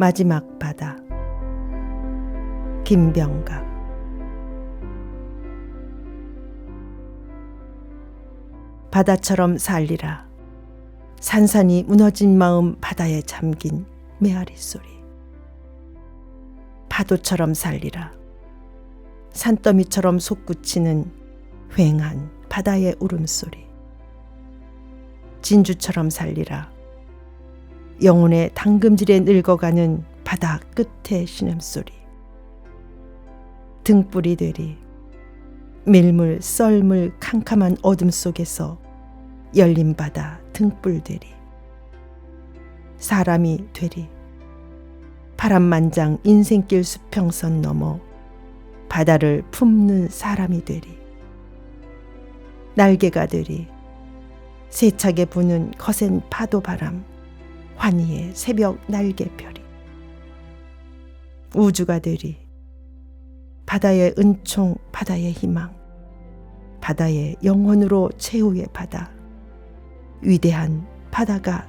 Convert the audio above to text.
마지막 바다. 김병각. 바다처럼 살리라. 산산이 무너진 마음 바다에 잠긴 메아리 소리. 파도처럼 살리라. 산더미처럼 솟구치는 휑한 바다의 울음소리. 진주처럼 살리라 영혼의 당금질에 늙어가는 바다 끝의 신음소리. 등불이 되리. 밀물 썰물 캄캄한 어둠 속에서 열린 바다 등불 되리. 사람이 되리. 파란만장 인생길 수평선 넘어 바다를 품는 사람이 되리. 날개가 되리. 세차게 부는 거센 파도 바람 환희의 새벽 날개별이. 우주가 되리. 바다의 은총 바다의 희망. 바다의 영혼으로 최후의 바다. 위대한 바다가